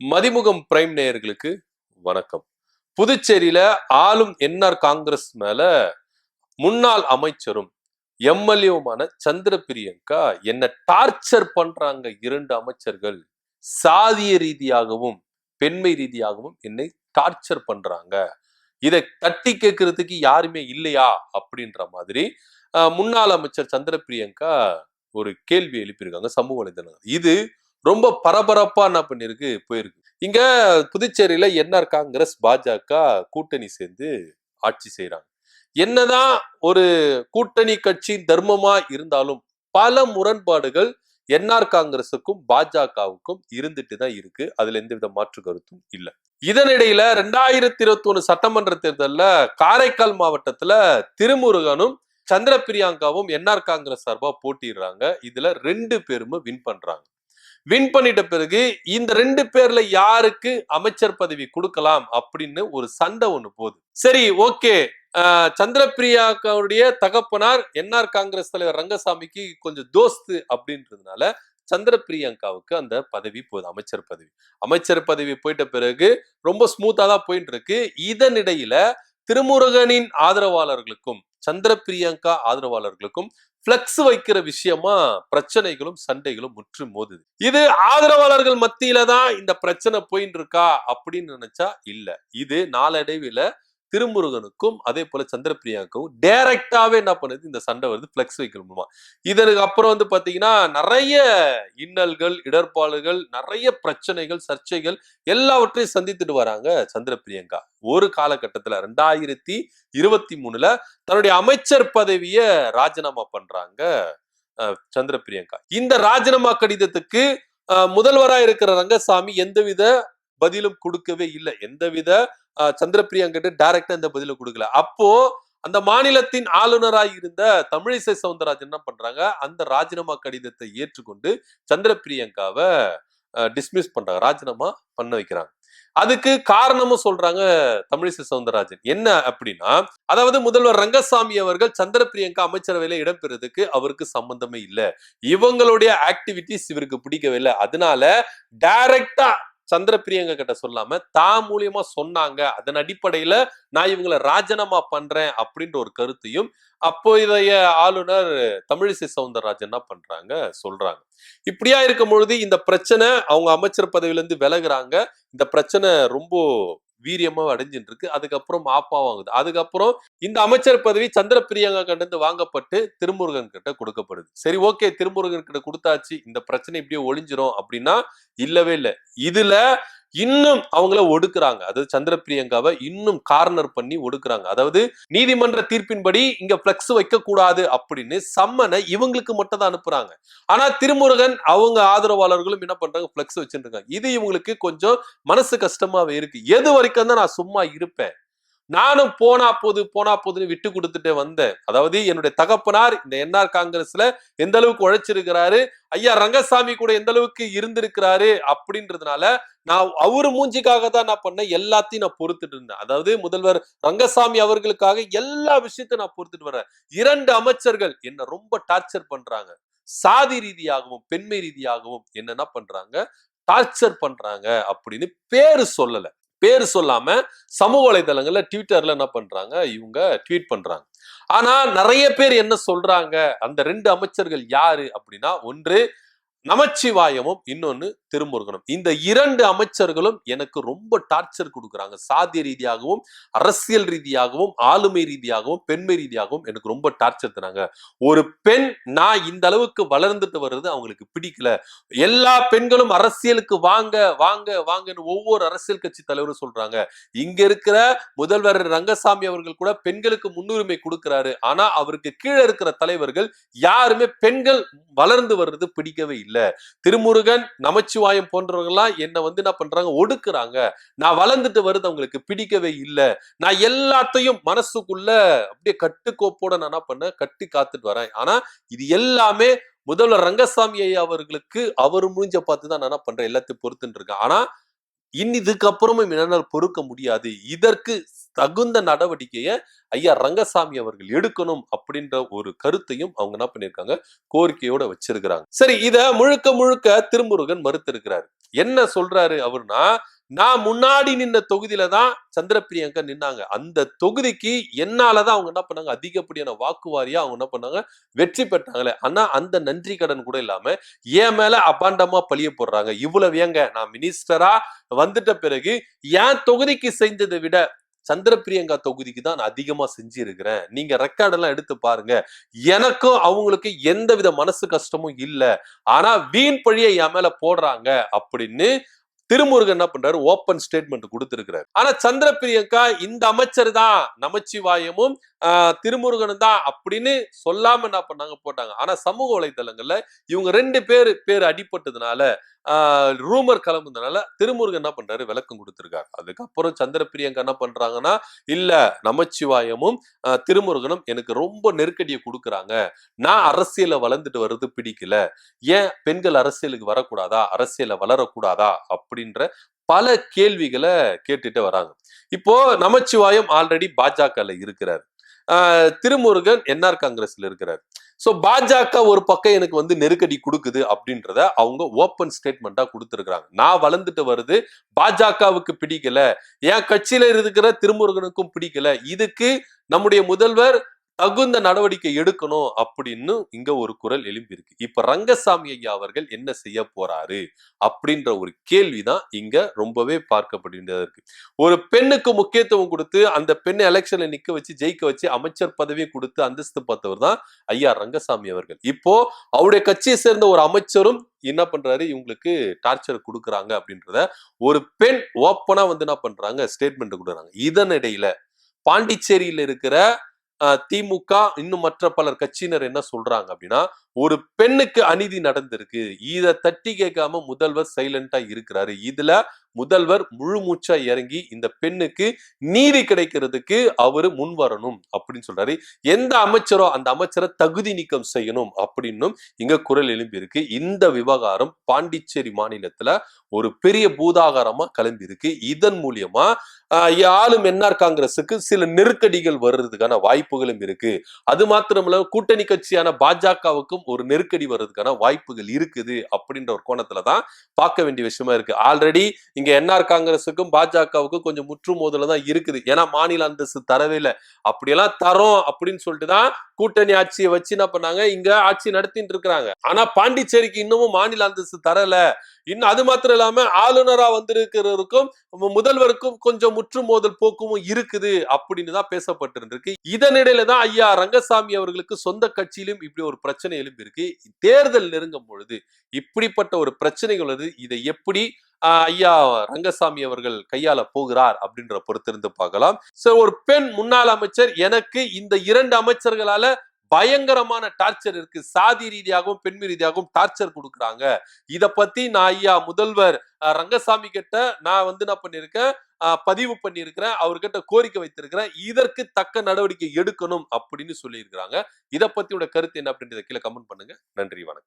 Mathimugam prime நேயர்களுக்கு வணக்கம். புதுச்சேரியில ஆளும் என்ஆர் காங்கிரஸ் மேல முன்னாள் அமைச்சரும் எம்எல்ஏவுமான சந்திர பிரியங்கா என்ன டார்ச்சர் பண்றாங்க இரண்டு அமைச்சர்கள். சாதிய ரீதியாகவும் பெண்மை ரீதியாகவும் என்னை டார்ச்சர் பண்றாங்க. இதை தட்டி கேட்கறதுக்கு யாருமே இல்லையா? அப்படின்ற மாதிரி முன்னாள் அமைச்சர் சந்திர பிரியங்கா ஒரு கேள்வி எழுப்பியிருக்காங்க சமூக வலைதளங்கள் இது ரொம்ப பரபரப்பா என்ன பண்ணிருக்கு? போயிருக்கு. இங்க புதுச்சேரியில என்ஆர் காங்கிரஸ் பாஜக கூட்டணி சேர்ந்து ஆட்சி செய்யறாங்க என்னதான் ஒரு கூட்டணி கட்சி தர்மமா இருந்தாலும் பல முரண்பாடுகள் என்ஆர் காங்கிரசுக்கும் பாஜகவுக்கும் இருந்துட்டு தான் இருக்கு. அதுல எந்தவித மாற்று கருத்தும் இல்லை. இதனிடையில ரெண்டாயிரத்தி இருபத்தி ஒண்ணு சட்டமன்ற தேர்தலில் காரைக்கால் மாவட்டத்துல திருமுருகனும் சந்திர பிரியங்காவும் என்ஆர் காங்கிரஸ் சார்பா போட்டிடுறாங்க இதுல ரெண்டு பேருமே வின் பண்றாங்க. வின் பண்ணிட்ட பிறகு இந்த ரெண்டு பேர்ல யாருக்கு அமைச்சர் பதவி கொடுக்கலாம் அப்படின்னு ஒரு சண்டை ஒண்ணு போகுது. சரி ஓகே. சந்திர தகப்பனார் என்ஆர் காங்கிரஸ் தலைவர் ரங்கசாமிக்கு கொஞ்சம் தோஸ்து அப்படின்றதுனால சந்திர பிரியங்காவுக்கு அந்த பதவி போகுது அமைச்சர் பதவி. அமைச்சர் பதவி போயிட்ட பிறகு ரொம்ப ஸ்மூத்தா தான் போயிட்டு இருக்கு இதனிடையில திருமுருகனின் ஆதரவாளர்களுக்கும் சந்திர பிரியங்கா ஆதரவாளர்களுக்கும் பிளக்ஸ் வைக்கிற விஷயமா பிரச்சனைகளும் சண்டைகளும் முற்று மோதுது. இது ஆதரவாளர்கள் மத்தியில தான் இந்த பிரச்சனை போயின்னு இருக்கா அப்படின்னு நினைச்சா இல்ல. இது நாளடைவில் திருமுருகனுக்கும் அதே போல சந்திரபிரியாவுக்கும் டேரக்டாவே டைரக்டாவே என்ன பண்ணுது? இந்த சண்டை வருது பிளக்ஸ் வைக்கணுமா இதற்கு அப்புறம் வந்து பாத்தீங்கன்னா நிறைய இன்னல்கள் இடர்பாடுகள் நிறைய பிரச்சனைகள் சர்ச்சைகள் எல்லாவற்றையும் சந்தித்துட்டு வராங்க சந்திர பிரியங்கா ஒரு காலகட்டத்துல ரெண்டாயிரத்தி இருபத்தி மூணுல தன்னுடைய அமைச்சர் பதவிய ராஜினாமா பண்றாங்க அஹ், சந்திர பிரியங்கா இந்த ராஜினாமா கடிதத்துக்கு முதல்வராக முதல்வரா இருக்கிற ரங்கசாமி எந்தவித பதிலும் கொடுக்கவே இல்லை. எந்தவித அஹ், சந்திர டைரக்டா இந்த பதில கொடுக்கல. அப்போ அந்த மாநிலத்தின் ஆளுநராய் இருந்த தமிழிசை சவுந்தரராஜன் என்ன பண்றாங்க? அந்த ராஜினாமா கடிதத்தை ஏற்றுக்கொண்டு சந்திரபிரியங்காவை டிஸ்மிஸ் பண்றாங்க. ராஜினாமா பண்ண வைக்கிறாங்க. அதுக்கு காரணமும் சொல்றாங்க தமிழிசை சவுந்தரராஜன். என்ன அப்படின்னா அதாவது முதல்வர் ரங்கசாமி அவர்கள் சந்திர பிரியங்கா அமைச்சரவையில இடம்பெறதுக்கு அவருக்கு சம்பந்தமே இல்லை. இவங்களுடைய ஆக்டிவிட்டிஸ் இவருக்கு பிடிக்கவே இல்லை. அதனால டைரக்டா சந்திர பிரியங்க கிட்ட சொல்லாம தான் மூலியமா சொன்னாங்க. அதன் அடிப்படையில நான் இவங்களை ராஜினாமா பண்றேன். அப்படின்ற ஒரு கருத்தையும் அப்போ இதைய ஆளுநர் தமிழிசை சவுந்தரராஜன் என்ன பண்றாங்க? சொல்றாங்க. இப்படியா இருக்கும் பொழுது இந்த பிரச்சனை அவங்க அமைச்சர் பதவியில இருந்து விலகுறாங்க. இந்த பிரச்சனை ரொம்ப வீரியமா அடைஞ்சிட்டு இருக்கு அதுக்கப்புறம் ஆப்பா வாங்குது. அதுக்கப்புறம் இந்த அமைச்சர் பதவி சந்திர பிரியங்கா கிட்ட வாங்கப்பட்டு திருமுருகன் கிட்ட கொடுக்கப்படுது. சரி ஓகே. திருமுருகன் கிட்ட கொடுத்தாச்சு. இந்த பிரச்சனை இப்படியே ஒளிஞ்சிரும் அப்படின்னா இல்லவே இல்லை. இதுல இன்னும் அவங்கள ஒடுக்குறாங்க. அதாவது சந்திர பிரியங்காவை இன்னும் கார்னர் பண்ணி ஒடுக்குறாங்க. அதாவது நீதிமன்ற தீர்ப்பின்படி இங்க பிளக்ஸ் வைக்க கூடாது அப்படின்னு சம்மனை இவங்களுக்கு மட்டும் தான் அனுப்புறாங்க. ஆனா திருமுருகன் அவங்க ஆதரவாளர்களும் என்ன பண்றாங்க? பிளக்ஸ் வச்சுருக்காங்க இது இவங்களுக்கு கொஞ்சம் மனசு கஷ்டமாவே இருக்கு. எது வரைக்கும் தான் நான் சும்மா இருப்பேன். நானும் போனா போது போனா போதுன்னு விட்டு கொடுத்துட்டு வந்தேன். அதாவது என்னுடைய தகப்பனார் இந்த என்ஆர் காங்கிரஸ்ல எந்த அளவுக்கு உழைச்சிருக்கிறாரு ஐயா ரங்கசாமி கூட எந்த அளவுக்கு இருந்திருக்கிறாரு அப்படின்றதுனால நான் அவரு மூஞ்சிக்காக தான் நான் பண்ணேன் எல்லாத்தையும் நான் பொறுத்துட்டு இருந்தேன். அதாவது முதல்வர் ரங்கசாமி அவர்களுக்காக எல்லா விஷயத்தையும் நான் பொறுத்துட்டு வரேன் இரண்டு அமைச்சர்கள் என்ன ரொம்ப டார்ச்சர் பண்றாங்க. சாதி ரீதியாகவும் பெண்மை ரீதியாகவும் என்னென்ன பண்றாங்க? டார்ச்சர் பண்றாங்க அப்படின்னு பேரு சொல்லல. பேர் சொல்லாம சமூக வலைதளங்கள்ல ட்விட்டர்ல என்ன பண்றாங்க? இவங்க ட்வீட் பண்றாங்க. ஆனா நிறைய பேர் என்ன சொல்றாங்க? அந்த ரெண்டு அமைச்சர்கள் யாரு அப்படின்னா ஒன்று நமச்சிவாயமும் இன்னொன்னு திருமுருகனும். இந்த இரண்டு அமைச்சர்களும் எனக்கு ரொம்ப டார்ச்சர் கொடுக்குறாங்க. சாதிய ரீதியாகவும் அரசியல் ரீதியாகவும் ஆளுமை ரீதியாகவும் பெண்மை ரீதியாகவும் எனக்கு ரொம்ப டார்ச்சர் தராங்க. ஒரு பெண் நான் இந்த அளவுக்கு வளர்ந்துட்டு வர்றது அவங்களுக்கு பிடிக்கல. எல்லா பெண்களும் அரசியலுக்கு வாங்க வாங்க வாங்கன்னு ஒவ்வொரு அரசியல் கட்சி தலைவரும் சொல்றாங்க. இங்க இருக்கிற முதல்வர் ரங்கசாமி அவர்கள் கூட பெண்களுக்கு முன்னுரிமை கொடுக்கிறாரு. ஆனா அவருக்கு கீழே இருக்கிற தலைவர்கள் யாருமே பெண்கள் வளர்ந்து வர்றது பிடிக்கவே இல்லை. திருமுருகன் நமச்சிவாயம் போன்றவங்கலாம் என்னை வந்து என்ன பண்றாங்க? ஒடுக்குறாங்க. நான் வளர்ந்துட்டு வருது அவங்களுக்கு பிடிக்கவே இல்லை. நான் எல்லாத்தையும் மனசுக்குள்ள அப்படியே கட்டுக்கோப்போட நான் என்ன பண்ணேன்? கட்டி காத்துட்டு வரேன். ஆனா இது எல்லாமே முதல்வர் ரங்கசாமி ஐயா அவர்களுக்கு அவர் முடிஞ்ச பார்த்து தான் நான் என்ன பண்றேன்? எல்லாத்தையும் பொறுத்துன்னு இருக்கேன். ஆனா இனி இதுக்கப்புறமும் என்னால் பொறுக்க முடியாது. இதற்கு தகுந்த நடவடிக்கையை ஐயா ரங்கசாமி அவர்கள் எடுக்கணும் அப்படின்ற ஒரு கருத்தையும் அவங்க என்ன பண்ணிருக்காங்க கோரிக்கையோட வச்சிருக்கிறாங்க. சரி இத முழுக்க முழுக்க திருமுருகன் மறுத்திருக்கிறாரு. என்ன சொல்றாரு அவர்னா நான் முன்னாடி நின்ன தொகுதியில தான் சந்திர பிரியங்கா நின்னாங்க. அந்த தொகுதிக்கு என்னாலதான் அவங்க என்ன பண்ணாங்க? அதிகப்படியான வாக்குவாரியா அவங்க என்ன பண்ணாங்க? வெற்றி பெற்றாங்களே. ஆனா அந்த நன்றி கடன் கூட இல்லாம என் மேல அபாண்டமா பழிய போடுறாங்க. இவ்வளவு ஏங்க நான் மினிஸ்டரா வந்துட்ட பிறகு என் தொகுதிக்கு செஞ்சதை விட சந்திர பிரியங்கா தொகுதிக்கு தான் நான் அதிகமா செஞ்சிருக்கிறேன். நீங்க ரெக்கார்ட் எல்லாம் எடுத்து பாருங்க. எனக்கும் அவங்களுக்கு எந்த வித மனசு கஷ்டமும் இல்லை. ஆனா வீண் பழியை என் மேல போடுறாங்க அப்படின்னு திருமுருகன் என்ன பண்றாரு? ஓப்பன் ஸ்டேட்மெண்ட் கொடுத்திருக்கிறாரு. ஆனா சந்திர பிரியங்கா இந்த அமைச்சர் தான். நமச்சிவாயமும் ஆஹ், திருமுருகனும் தான் அப்படின்னு சொல்லாம என்ன பண்ணாங்க? போட்டாங்க. ஆனா சமூக வலைதளங்கள்ல இவங்க ரெண்டு பேர் பேர் அடிபட்டதுனால ரூமர் கிளம்புனதுனால திருமுருகன் என்ன பண்றாரு? விளக்கம் கொடுத்துருக்காரு. அதுக்கப்புறம் சந்திரப்பிரியங்க என்ன பண்றாங்கன்னா இல்ல நமச்சிவாயமும் திருமுருகனும் எனக்கு ரொம்ப நெருக்கடியை கொடுக்குறாங்க. நான் அரசியல வளர்ந்துட்டு வர்றது பிடிக்கல. ஏன் பெண்கள் அரசியலுக்கு வரக்கூடாதா? அரசியல வளரக்கூடாதா? அப்படின்ற பல கேள்விகளை கேட்டுட்டு வராங்க. இப்போ நமச்சிவாயம் ஆல்ரெடி பாஜகல இருக்கிறார். திருமுருகன் என்ஆர் காங்கிரஸ்ல இருக்கிறார். ஸோ பாஜக ஒரு பக்கம் எனக்கு வந்து நெருக்கடி கொடுக்குது அப்படின்றத அவங்க ஓப்பன் ஸ்டேட்மெண்டா கொடுத்துருக்குறாங்க. நான் வளர்ந்துட்டு வருது பாஜகவுக்கு பிடிக்கல. என் கட்சியில இருக்கிற திருமுருகனுக்கும் பிடிக்கல. இதுக்கு நம்முடைய முதல்வர் தகுந்த நடவடிக்கை எடுக்கணும் அப்படின்னு இங்க ஒரு குரல் எழும்பியிருக்கு. இப்ப ரங்கசாமி ஐயா அவர்கள் என்ன செய்ய போறாரு அப்படின்ற ஒரு கேள்விதான் இங்க ரொம்பவே பார்க்கப்படுகின்றதா இருக்கு. ஒரு பெண்ணுக்கு முக்கியத்துவம் கொடுத்து அந்த பெண்ணை எலெக்ஷன்ல நிக்க வச்சு ஜெயிக்க வச்சு அமைச்சர் பதவியை கொடுத்து அந்தஸ்து பார்த்தவர் தான் ஐயா ரங்கசாமி அவர்கள். இப்போ அவருடைய கட்சியை சேர்ந்த ஒரு அமைச்சரும் என்ன பண்றாரு? இவங்களுக்கு டார்ச்சர் கொடுக்குறாங்க அப்படின்றத ஒரு பெண் ஓப்பனா வந்து என்ன பண்றாங்க? ஸ்டேட்மெண்ட் கொடுக்குறாங்க. இதனிடையில பாண்டிச்சேரியில இருக்கிற திமுக இன்னும் மற்ற பலர் கட்சியினர் என்ன சொல்றாங்க அப்படின்னா ஒரு பெண்ணுக்கு அநீதி நடந்திருக்கு. இத தட்டி கேட்காம முதல்வர் சைலண்டா இருக்கிறாரு. இதுல முதல்வர் முழு மூச்சா இறங்கி இந்த பெண்ணுக்கு நீதி கிடைக்கிறதுக்கு அவரு முன் வரணும் அப்படின்னு சொல்றாரு. எந்த அமைச்சரோ அந்த அமைச்சரை தகுதி நீக்கம் செய்யணும் அப்படின்னும் இங்க குரல் எழும்பி இருக்கு இந்த விவகாரம் பாண்டிச்சேரி மாநிலத்துல ஒரு பெரிய பூதாகாரமா கிளம்பி இருக்கு இதன் மூலியமா ஆளும் என்ஆர் காங்கிரஸுக்கு சில நெருக்கடிகள் வர்றதுக்கான வாய்ப்புகளும் இருக்கு. அது மாத்திரமல்ல கூட்டணி கட்சியான பாஜகவுக்கும் ஒரு நெருக்கடி வர்றதுக்கான வாய்ப்புகள் இருக்குது அப்படின்ற ஒரு கோணத்துல தான் பார்க்க வேண்டிய விஷயமா இருக்கு. ஆல்ரெடி இங்க என்ஆர் காங்கிரஸுக்கும் பாஜகவுக்கும் கொஞ்சம் முற்று மோதல தான் இருக்குது. ஏன்னா மாநில அந்தஸ்து தரவே இல்லை. அப்படியெல்லாம் தரோம் அப்படின்னு சொல்லிட்டு தான் கூட்டணி ஆட்சியை வச்சு என்ன பண்ணாங்க? இங்க ஆட்சி நடத்திட்டு இருக்கிறாங்க. ஆனா பாண்டிச்சேரிக்கு இன்னமும் மாநில அந்தஸ்து தரல. இன்னும் அது மாத்திரம் இல்லாம ஆளுநரா வந்திருக்கிறவருக்கும் முதல்வருக்கும் கொஞ்சம் முற்று மோதல் போக்கும் இருக்குது அப்படின்னு தான் பேசப்பட்டிருந்திருக்கு. இதனிடையில தான் ஐயா ரங்கசாமி அவர்களுக்கு சொந்த கட்சியிலும் இப்படி ஒரு பிரச்சனை எழும்பியிருக்கு தேர்தல் நெருங்கும் பொழுது இப்படிப்பட்ட ஒரு பிரச்சனைகள் வருது இதை எப்படி ஐயா ரங்கசாமி அவர்கள் கையால போகிறார் அப்படின்ற பொறுத்திருந்து பார்க்கலாம். சோ ஒரு பெண் முன்னாள் அமைச்சர் எனக்கு இந்த இரண்டு அமைச்சர்களால பயங்கரமான டார்ச்சர் இருக்கு. சாதி ரீதியாகவும் பெண் ரீதியாகவும் டார்ச்சர் கொடுக்குறாங்க. இத பத்தி நான் ஐயா முதல்வர் ரங்கசாமி கிட்ட நான் வந்து என்ன பண்ணியிருக்கேன்? பதிவு பண்ணியிருக்கிறேன். அவர்கிட்ட கோரிக்கை வைத்திருக்கிறேன். இதற்கு தக்க நடவடிக்கை எடுக்கணும் அப்படின்னு சொல்லியிருக்கிறாங்க. இதை பத்தியோட கருத்து என்ன அப்படின்றத கீழே கமெண்ட் பண்ணுங்க. நன்றி வணக்கம்.